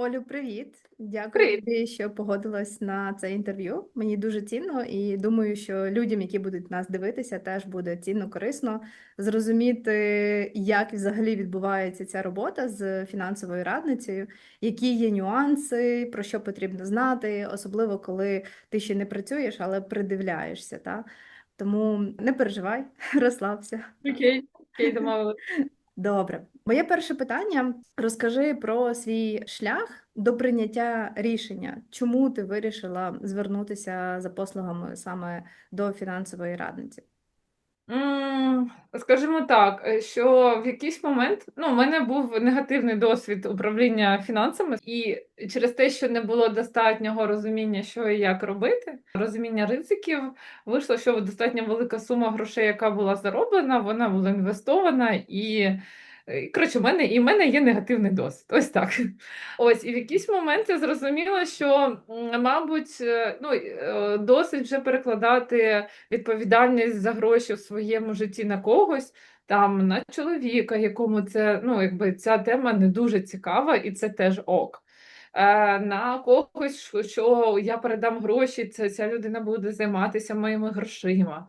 Олю, привіт! Дякую Привіт. тобі, що погодилась на це інтерв'ю. Мені дуже цінно і думаю, що людям, які будуть нас дивитися, теж буде цінно, корисно зрозуміти, як взагалі відбувається ця робота з фінансовою радницею, які є нюанси, про що потрібно знати, особливо коли ти ще не працюєш, але придивляєшся. Та? Тому не переживай, розслабся. Окей, окей, домовились. Добре, моє перше питання: розкажи про свій шлях до прийняття рішення. Чому ти вирішила звернутися за послугами саме до фінансової радниці? Скажімо так, е, що в якийсь момент ну, у мене був негативний досвід управління фінансами, і через те, що не було достатнього розуміння, що і як робити, розуміння ризиків, вийшло, що достатньо велика сума грошей, яка була зароблена, вона була інвестована і. Е, Коротше, в мене і в мене є негативний досвід. Ось так. Ось, і в якийсь момент я зрозуміла, що, мабуть, е, ну, е, досить вже перекладати відповідальність за гроші в своєму житті на когось, там на чоловіка, якому це ну, якби ця тема не дуже цікава, і це теж ок. На когось, що я передам гроші, це ця людина буде займатися моїми грошима.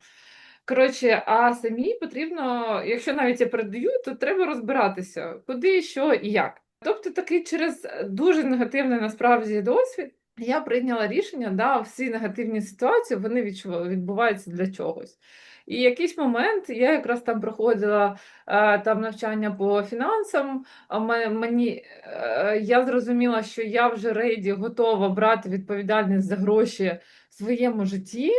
Коротше, а самій потрібно, якщо навіть я передаю, то треба розбиратися, куди, що і як. Тобто, такий через дуже негативний насправді досвід. Я прийняла рішення, да, всі негативні ситуації вони відбуваються для чогось. І якийсь момент я якраз там проходила е, там навчання по фінансам. Мені е, я зрозуміла, що я вже рейді готова брати відповідальність за гроші в своєму житті.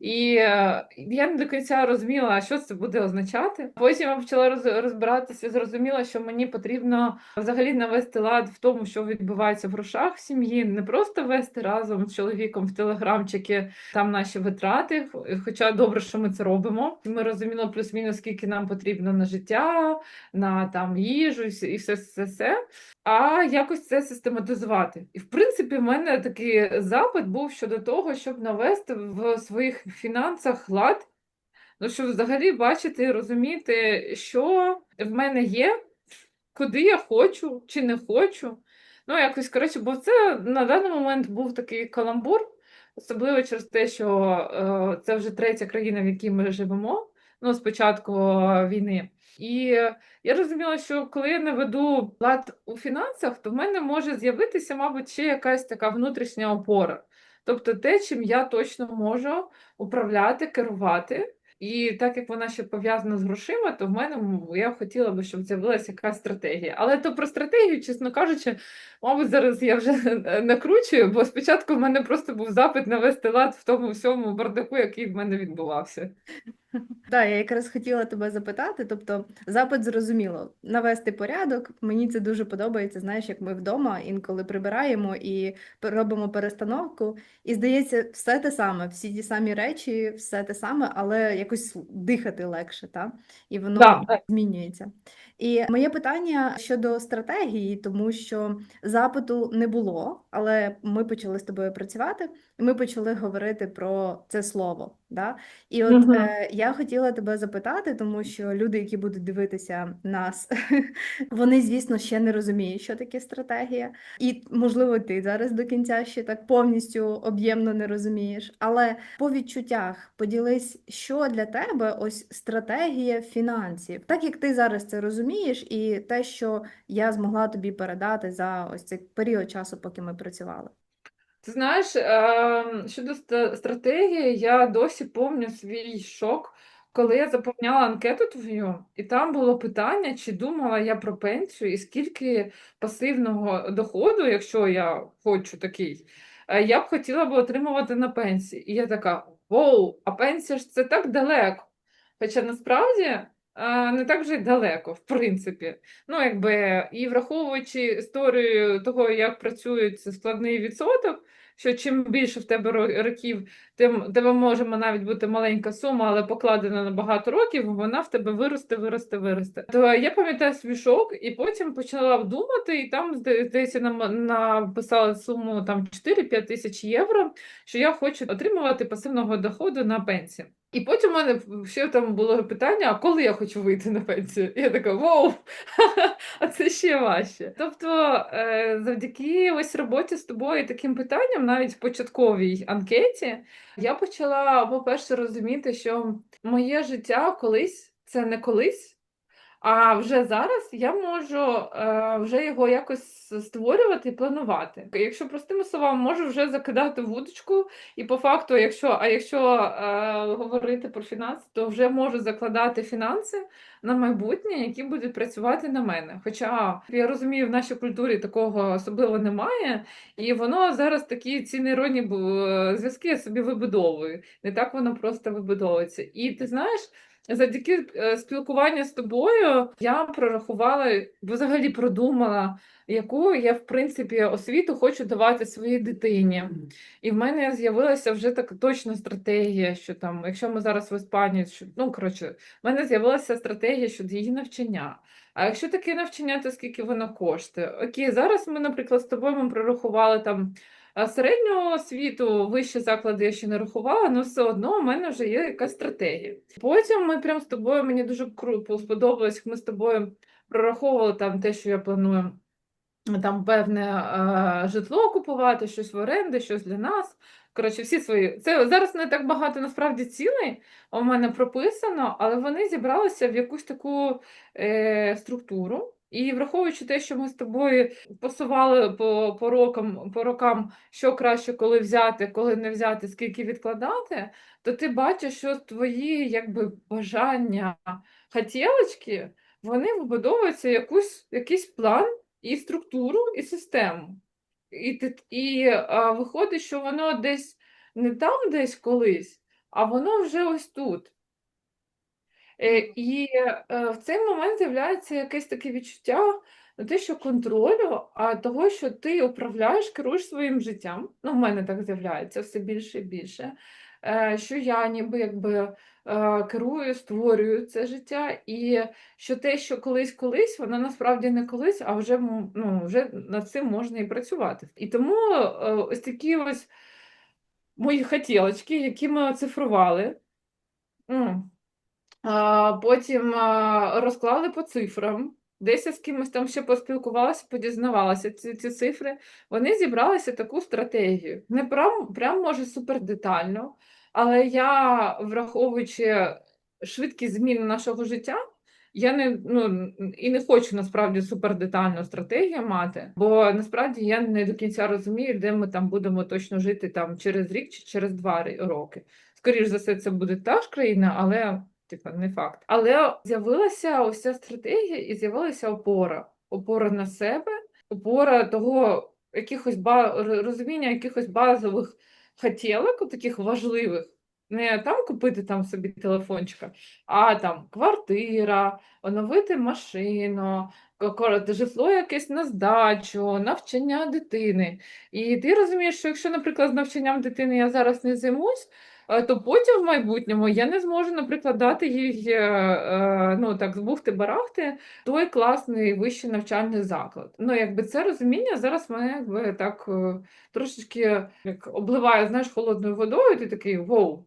І е, я не до кінця розуміла, що це буде означати. Потім я почала роз- розбиратися, зрозуміла, що мені потрібно взагалі навести лад в тому, що відбувається в грошах в сім'ї, не просто вести разом з чоловіком в телеграмчики там наші витрати. Хоча добре, що ми це робимо. Ми розуміли плюс-мінус, скільки нам потрібно на життя, на там їжу і все, все, все. А якось це систематизувати. І в принципі, в мене такий запит був щодо того, щоб навести в своїх фінансах лад, ну щоб взагалі бачити і розуміти, що в мене є, куди я хочу чи не хочу. Ну, якось коротше, бо це на даний момент був такий каламбур, особливо через те, що е, це вже третя країна, в якій ми живемо, ну, з початку війни. І я розуміла, що коли я наведу лад у фінансах, то в мене може з'явитися, мабуть, ще якась така внутрішня опора. Тобто те, чим я точно можу управляти, керувати. І так як вона ще пов'язана з грошима, то в мене я хотіла би, щоб з'явилася якась стратегія. Але то про стратегію, чесно кажучи, мабуть, зараз я вже накручую, бо спочатку в мене просто був запит навести лад в тому всьому бардаку, який в мене відбувався. Так, я якраз хотіла тебе запитати. Тобто, запит зрозуміло, навести порядок. Мені це дуже подобається. Знаєш, як ми вдома інколи прибираємо і робимо перестановку, і здається, все те саме, всі ті самі речі, все те саме, але якось дихати легше, та? І воно Да, змінюється. І моє питання щодо стратегії, тому що запиту не було, але ми почали з тобою працювати, і ми почали говорити про це слово. Да? І от Мгм. е, я хотіла тебе запитати, тому що люди, які будуть дивитися нас, вони, звісно, ще не розуміють, що таке стратегія. І, можливо, ти зараз до кінця ще так повністю об'ємно не розумієш. Але по відчуттях поділись, що для тебе ось стратегія фінансів, так як ти зараз це розумієш, і те, що я змогла тобі передати за ось цей період часу, поки ми працювали. Ти знаєш, щодо стратегії, я досі пам'ятаю свій шок, коли я заповняла анкету твою, і там було питання, чи думала я про пенсію і скільки пасивного доходу, якщо я хочу такий, е, я б хотіла би отримувати на пенсії. І я така: Воу, а пенсія ж це так далеко. Хоча насправді не так вже й далеко, в принципі. Ну, якби, і враховуючи історію того, як працює складний відсоток, що чим більше в тебе ро- років, тим тебе може навіть бути маленька сума, але покладена на багато років, вона в тебе виросте, виросте, виросте. То я пам'ятаю свій шок, і потім почала думати, і там, здається, нам написала суму там 4-5 тисяч євро, що я хочу отримувати пасивного доходу на пенсію. І потім у мене ще там було питання: а коли я хочу вийти на пенсію? Я така вау, а це ще важче. Тобто, е, завдяки ось роботі з тобою таким питанням, навіть в початковій анкеті, я почала, по-перше, розуміти, що моє життя колись це не колись. А вже зараз я можу е, вже його якось створювати і планувати. Якщо простими словами, можу вже закидати вудочку, і по факту, якщо а якщо е, говорити про фінанси, то вже можу закладати фінанси на майбутнє, які будуть працювати на мене. Хоча я розумію, в нашій культурі такого особливо немає, і воно зараз такі ці нейронні зв'язки я собі вибудовую. Не так воно просто вибудовується. І ти знаєш. Завдяки е, спілкуванню з тобою я прорахувала, взагалі продумала, яку я, в принципі, освіту хочу давати своїй дитині. І в мене з'явилася вже така точна стратегія, що там, якщо ми зараз в Іспанії, що, ну, коротше, в мене з'явилася стратегія щодо її навчання. А якщо таке навчання, то скільки воно коштує? Окей, зараз ми, наприклад, з тобою ми прорахували там. Середнього освіту, вищі заклади я ще не рахувала, але все одно у мене вже є якась стратегія. Потім ми прям з тобою, мені дуже круто сподобалось, як ми з тобою прораховували там те, що я планую там певне е, житло купувати, щось в оренди, щось для нас. Коротше, всі свої. Це зараз не так багато насправді цілей у мене прописано, але вони зібралися в якусь таку е, структуру. І враховуючи те, що ми з тобою посували по, по рокам, по рокам, що краще коли взяти, коли не взяти, скільки відкладати, то ти бачиш, що твої якби бажання, хотілочки, вони вибудовуються якусь, якийсь план і структуру, і систему. І, ти- і а, виходить, що воно десь не там десь колись, а воно вже ось тут. Е, і е, в цей момент з'являється якесь таке відчуття не те, що контролю, а того, що ти управляєш, керуєш своїм життям. Ну, в мене так з'являється все більше і більше. Е, Що я ніби якби керую, створюю це життя, і що те, що колись-колись, воно насправді не колись, а вже, ну, вже над цим можна і працювати. І тому ось такі ось мої хотілочки, які ми оцифрували. Потім розклали по цифрам. Десь з кимось там ще поспілкувалася, подізнавалася ці, ці цифри. Вони зібралися таку стратегію. Не прям, прям може супер детально, але я, враховуючи швидкість змін нашого життя, я не ну і не хочу насправді супер детальну стратегію мати, бо насправді я не до кінця розумію, де ми там будемо точно жити там через рік чи через два роки. Скоріш за все, це буде та ж країна, але типа не факт. Але з'явилася ця стратегія і з'явилася опора. Опора на себе, опора того якихось ба... розуміння якихось базових хотілок, таких важливих. Не там купити там собі телефончика, а там квартира, оновити машину, житло якесь на здачу, навчання дитини. І ти розумієш, що якщо, наприклад, з навчанням дитини я зараз не займусь, то потім в майбутньому я не зможу, наприклад, дати їй е, е, ну так збухти-барахти той класний вищий навчальний заклад. Ну, якби це розуміння зараз мене якби так е, трошечки як обливає, знаєш, холодною водою, ти такий воу.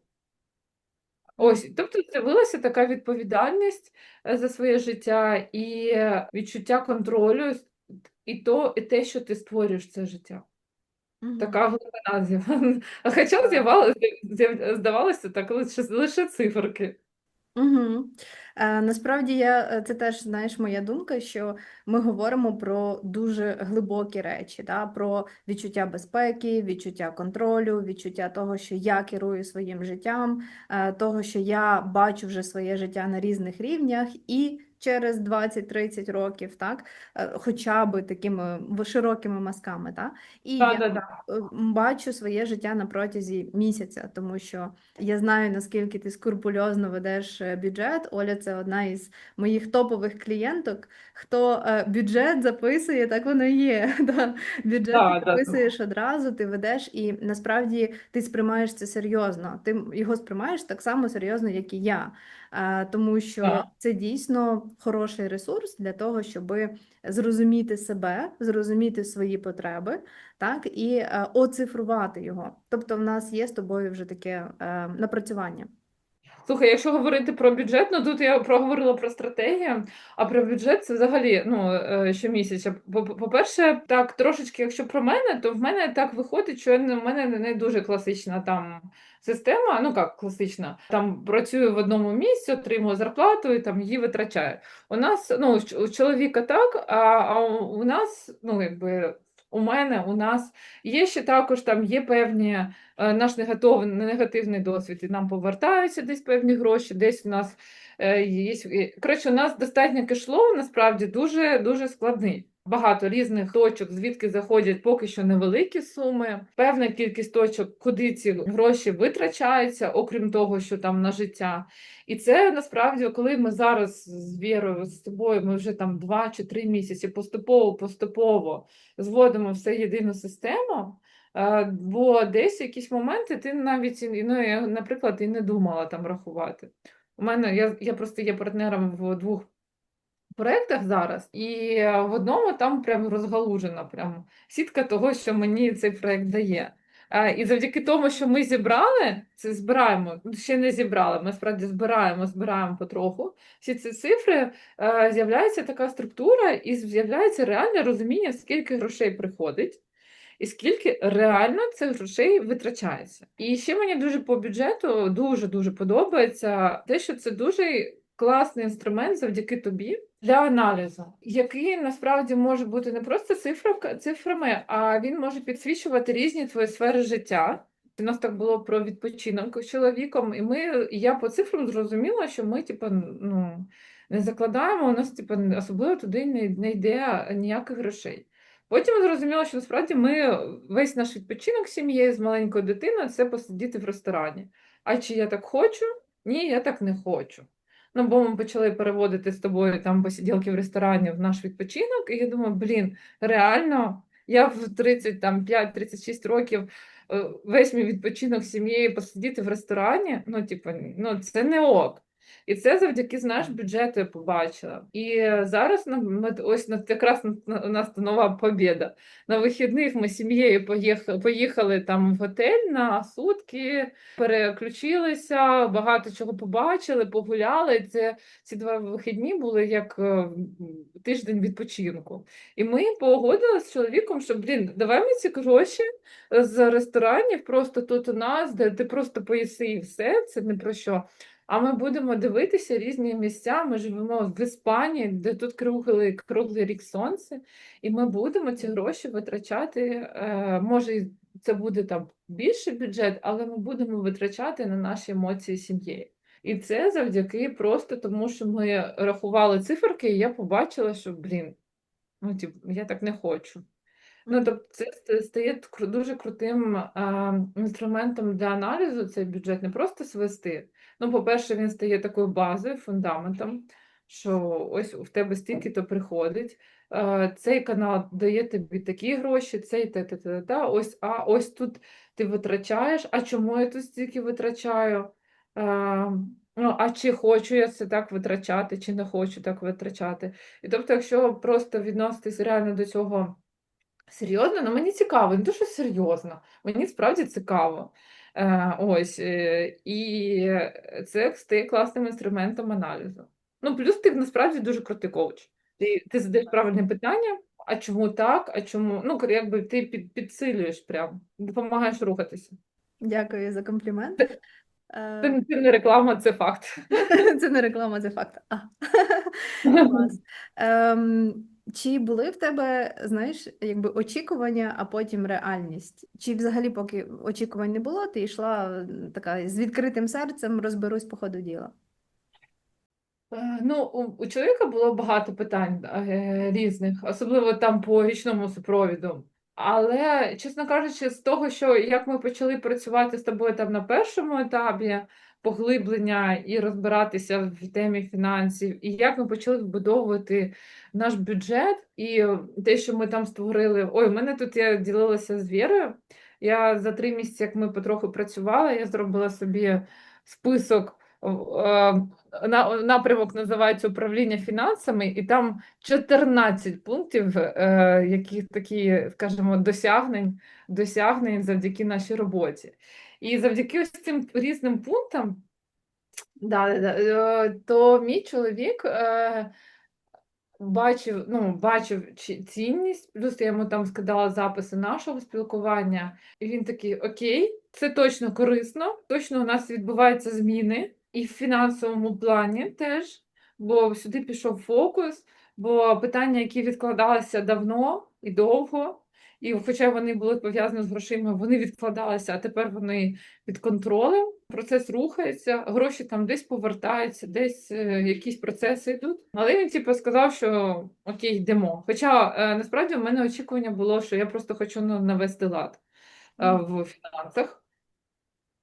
Ось, тобто з'явилася така відповідальність е, за своє життя і е, відчуття контролю, і то, і те, що ти створюєш це життя. Така глибина з'явилася. Хоча з'явалося, здавалося, так лише, лише циферки. Угу. Е, насправді я, е, це теж, знаєш, моя думка, що ми говоримо про дуже глибокі речі, да? Про відчуття безпеки, відчуття контролю, відчуття того, що я керую своїм життям, е, того, що я бачу вже своє життя на різних рівнях і через 20-30 років, так? Е, Хоча би такими широкими мазками, так? І я Так, так, так. е, бачу своє життя на протязі місяця, тому що я знаю, наскільки ти скрупульозно ведеш е, бюджет. Оля це одна із моїх топових клієнток. Хто бюджет записує, так воно і є. Да. Бюджет Да, ти да, да. записуєш одразу, ти ведеш, і насправді ти сприймаєш це серйозно. Ти його сприймаєш так само серйозно, як і я. Тому що це дійсно хороший ресурс для того, щоб зрозуміти себе, зрозуміти свої потреби, так, і е, оцифрувати його. Тобто, в нас є з тобою вже таке е, напрацювання. Слухай, якщо говорити про бюджет, ну тут я проговорила про стратегію, а про бюджет це взагалі ну, е, щомісяця. По- по- По-перше, так трошечки, якщо про мене, то в мене так виходить, що в мене не дуже класична там система. Ну як класична, там працюю в одному місці, отримую зарплату і там її витрачаю. У нас ну у чоловіка так, а, а у нас, ну якби. У мене, у нас є ще також там є певні наш негатив, негативний досвід, і нам повертаються десь певні гроші, десь у нас е, є. Коротше, у нас достатньо кешлоу насправді дуже дуже складний. Багато різних точок, звідки заходять поки що невеликі суми, певна кількість точок, куди ці гроші витрачаються, окрім того, що там на життя. І це насправді, коли ми зараз з Вірою, з тобою, ми вже там два чи три місяці поступово-поступово зводимо все єдину систему. Е, Бо десь якісь моменти ти навіть ну, я, наприклад, і не думала там рахувати. У мене я, я просто є партнером в двох проєктах зараз, і в одному там прям розгалужена прям сітка того, що мені цей проєкт дає. Е, І завдяки тому, що ми зібрали, це збираємо, ще не зібрали, ми справді збираємо, збираємо потроху. Всі ці цифри е, з'являється така структура, і з'являється реальне розуміння, скільки грошей приходить. І скільки реально цих грошей витрачається. І ще мені дуже по бюджету дуже дуже подобається те, що це дуже класний інструмент завдяки тобі для аналізу, який насправді може бути не просто цифра, цифрами, а він може підсвічувати різні твої сфери життя. У нас так було про відпочинок з чоловіком, і ми і я по цифрам зрозуміла, що ми, типу, ну не закладаємо, у нас типу, особливо туди не, не йде ніяких грошей. Потім я зрозуміла, що насправді ми весь наш відпочинок сім'єю з маленькою дитиною це посидіти в ресторані. А чи я так хочу? Ні, я так не хочу. Ну, бо ми почали переводити з тобою там посиділки в ресторані в наш відпочинок, і я думаю, блін, реально, я в 35-36 років е, весь мій відпочинок сім'єю посидіти в ресторані, ну, типу, ну, це не ок. І це завдяки знаєш, бюджету я побачила. І зараз ми ось якраз у нас нова побіда. На вихідних ми з сім'єю поїхали, поїхали там в готель на сутки, переключилися, багато чого побачили, погуляли. Це ці два вихідні були як е, тиждень відпочинку. І ми погодилися з чоловіком, що блін, давай ми ці гроші з ресторанів просто тут у нас, де ти просто поїси і все, це не про що. А ми будемо дивитися різні місця. Ми живемо в Іспанії, де тут круглий круглий рік сонце, і ми будемо ці гроші витрачати. Е, може, це буде там більший бюджет, але ми будемо витрачати на наші емоції сім'єю. І це завдяки просто тому, що ми рахували циферки, і я побачила, що блін, ну тип, я так не хочу. Ну, тобто, це стає дуже крутим а, інструментом для аналізу цей бюджет, не просто свести. Ну, по-перше, він стає такою базою, фундаментом, що ось в тебе стільки-то приходить. А, цей канал дає тобі такі гроші, цей та та та та ось, а ось тут ти витрачаєш. А чому я тут стільки витрачаю? А, Ну, а чи хочу я це так витрачати, чи не хочу так витрачати. І тобто, якщо просто відноситись реально до цього. Серйозно? Ну мені цікаво, не що серйозно, мені справді цікаво. Е, ось, е, І це стає класним інструментом аналізу. Ну, плюс ти насправді дуже крутий коуч. Ти ти задаєш правильне питання, а чому так, а чому? Ну, якби ти під, підсилюєш прям, допомагаєш рухатися. Дякую за комплімент. Це, це не реклама, це факт. Це не реклама, це факт. А. Ем, чи були в тебе, знаєш, якби очікування, а потім реальність? Чи взагалі, поки очікувань не було, ти йшла така з відкритим серцем, розберусь по ходу діла? Е, ну, у, чоловіка було багато питань е, різних, особливо там по річному супровіду. Але, чесно кажучи, з того, що як ми почали працювати з тобою там на першому етапі поглиблення і розбиратися в темі фінансів, і як ми почали вбудовувати наш бюджет, і те, що ми там створили. Ой, у мене тут я ділилася з Вірою. Я за три місяці, як ми потроху працювали, я зробила собі список. Напрямок називається управління фінансами, і там 14 пунктів, е, яких такі, скажімо, досягнень, досягнень завдяки нашій роботі. І завдяки ось цим різним пунктам Да, да. Е, То мій чоловік е, бачив, ну, бачив цінність, плюс я йому там скидала записи нашого спілкування, і він такий: Окей, це точно корисно, точно у нас відбуваються зміни, і в фінансовому плані теж, бо сюди пішов фокус, бо питання, які відкладалися давно і довго. І хоча вони були пов'язані з грошима, вони відкладалися, а тепер вони під контролем. Процес рухається, гроші там десь повертаються, десь е, якісь процеси йдуть. Але він типу сказав, що окей, йдемо. Хоча е, насправді в мене очікування було, що я просто хочу ну, навести лад е, в фінансах.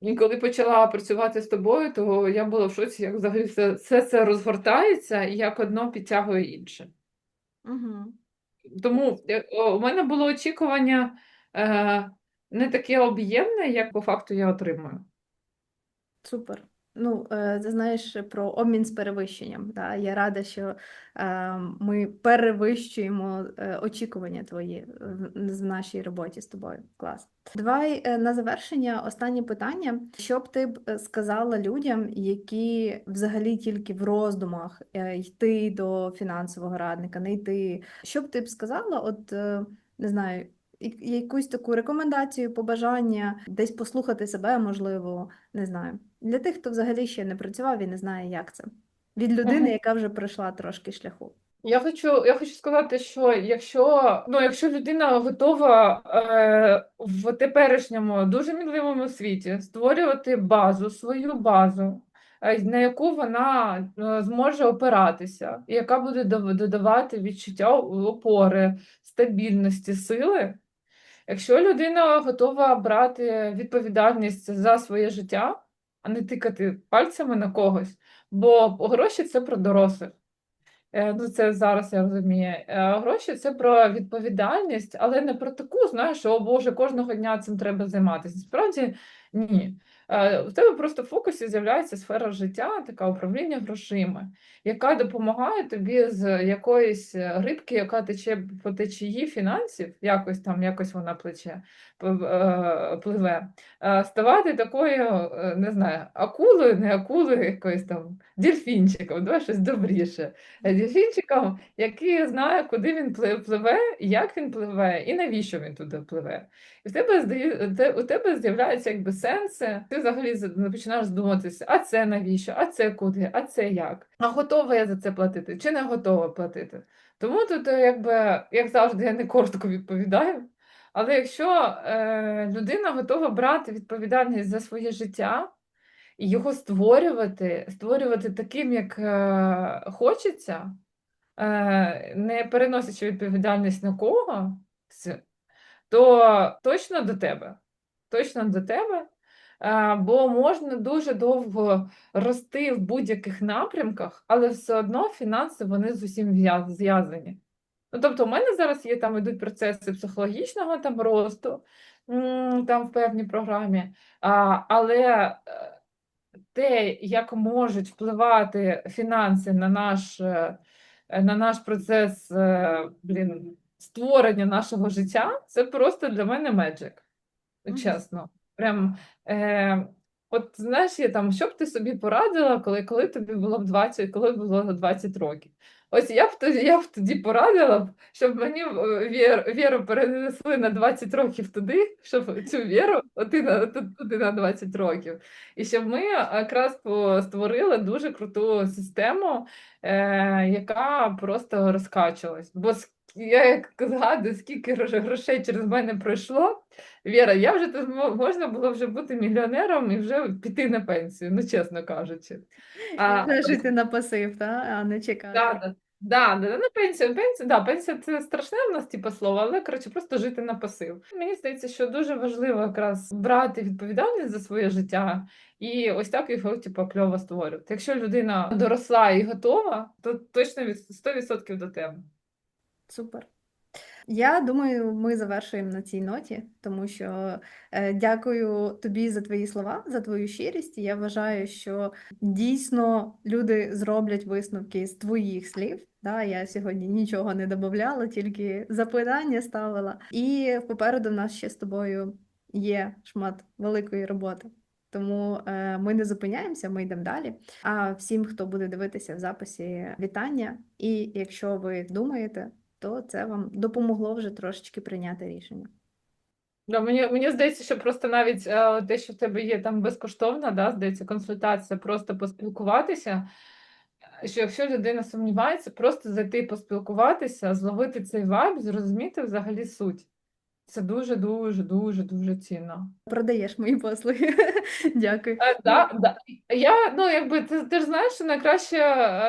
І коли почала працювати з тобою, то я була в шоці, як взагалі все, все це розгортається і як одно підтягує інше. Угу. Тому е, у мене було очікування е, не таке об'ємне, як по факту я отримую. Супер. Ну, е, ти знаєш про обмін з перевищенням. Да? Я рада, що е, ми перевищуємо е, очікування твої в в нашій роботі з тобою. Клас. Давай е, на завершення останнє питання. Що б ти б е, сказала людям, які взагалі тільки в роздумах е, йти до фінансового радника, не йти? Що б ти б сказала? От е, не знаю. Якусь таку рекомендацію, побажання, десь послухати себе, можливо, не знаю. Для тих, хто взагалі ще не працював і не знає, як це. Від людини, Мгм. яка вже пройшла трошки шляху. Я хочу, я хочу сказати, що якщо, ну, якщо людина готова е, в теперішньому дуже мінливому світі створювати базу, свою базу, е, на яку вона е, зможе опиратися, і яка буде додавати відчуття опори, стабільності, сили. Якщо людина готова брати відповідальність за своє життя, а не тикати пальцями на когось, бо гроші це про дорослих. Е, Ну, це зараз я розумію. Е, Гроші це про відповідальність, але не про таку, знаєш, що, о Боже, кожного дня цим треба займатися. Справді ні. Е, У тебе просто в фокусі з'являється сфера життя, така управління грошима, яка допомагає тобі з якоїсь рибки, яка тече по течії фінансів, якось там, якось вона плече, е, пливе, е, ставати такою, е, не знаю, акулою, не акулою, якоюсь там дельфінчиком, давай щось добріше. Е, Дельфінчиком, який знає, куди він пливе, як він пливе, і навіщо він туди пливе. І в тебе у тебе з'являються якби сенси. Ти взагалі починаєш задуматися, а це навіщо, а це куди, а це як? А готова я за це платити, чи не готова платити? Тому тут, е, якби, як завжди, я не коротко відповідаю. Але якщо е, людина готова брати відповідальність за своє життя і його створювати, створювати таким, як е, хочеться, е, не переносячи відповідальність на когось, то точно до тебе. Точно до тебе. Е, Бо можна дуже довго рости в будь-яких напрямках, але все одно фінанси вони з усім зв'язані. Ну, тобто, у мене зараз є там ідуть процеси психологічного там росту, там в певній програмі, а, але е, те, як можуть впливати фінанси на наш, е, на наш процес блін, створення нашого життя, це просто для мене меджик. Чесно. Прям, е, от знаєш, я там, що б ти собі порадила, коли, коли тобі було б 20, коли було 20 років? Ось я б тоді, я б тоді порадила б, щоб мені е, вір, віру перенесли на 20 років туди, щоб цю віру оти на, туди на 20 років. І щоб ми якраз створили дуже круту систему, е, яка просто розкачувалась. Бо я як згадую, скільки грошей через мене пройшло. Віра, я вже тут можна було вже бути мільйонером і вже піти на пенсію, ну чесно кажучи. А, жити на пасив, та? а не чекати. Да, да. Да, да, на пенсію, пенсію, да, пенсія це страшне в нас типу, слово, але коротше, просто жити на пасив. Мені здається, що дуже важливо якраз брати відповідальність за своє життя і ось так його типу, кльово створювати. Якщо людина доросла і готова, то точно від 100% до тебе. Супер. Я думаю, ми завершуємо на цій ноті, тому що е, дякую тобі за твої слова, за твою щирість. Я вважаю, що дійсно люди зроблять висновки з твоїх слів. Да, я сьогодні нічого не додавала, тільки запитання ставила. І попереду в нас ще з тобою є шмат великої роботи. Тому е, ми не зупиняємося, ми йдемо далі. А всім, хто буде дивитися в записі, вітання. І якщо ви думаєте, то це вам допомогло вже трошечки прийняти рішення. Да, мені, мені здається, що просто навіть е, те, що в тебе є там безкоштовна, да, здається, консультація, просто поспілкуватися. Що якщо людина сумнівається, просто зайти поспілкуватися, зловити цей вайб, зрозуміти взагалі суть. Це дуже, дуже, дуже, дуже цінно. Продаєш мої послуги. Дякую. Е, да, да. Я, ну, якби ти, ти ж знаєш, що найкраще,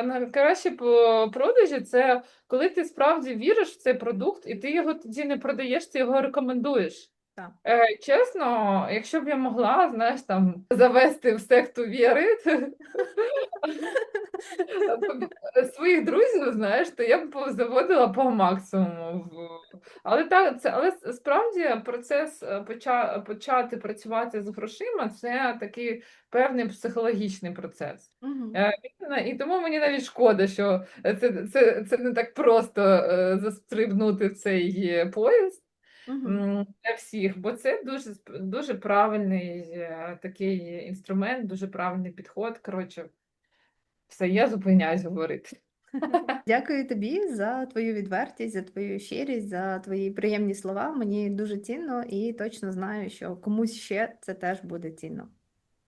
найкраще по продажі це коли ти справді віриш в цей продукт, і ти його тоді не продаєш, ти його рекомендуєш. Так. Е, чесно, якщо б я могла, знаєш, там завести в секту віри своїх друзів, знаєш, то я б заводила по максимуму. Але так, це але справді процес е, поча, почати працювати з грошима це такий певний психологічний процес. Е, І тому мені навіть шкода, що це, це, це не так просто е, застрибнути в цей поїзд. М, Для всіх, бо це дуже дуже правильний е, такий інструмент, дуже правильний підход. Коротше, все, я зупиняюсь говорити. Дякую тобі за твою відвертість, за твою щирість, за твої приємні слова. Мені дуже цінно і точно знаю, що комусь ще це теж буде цінно.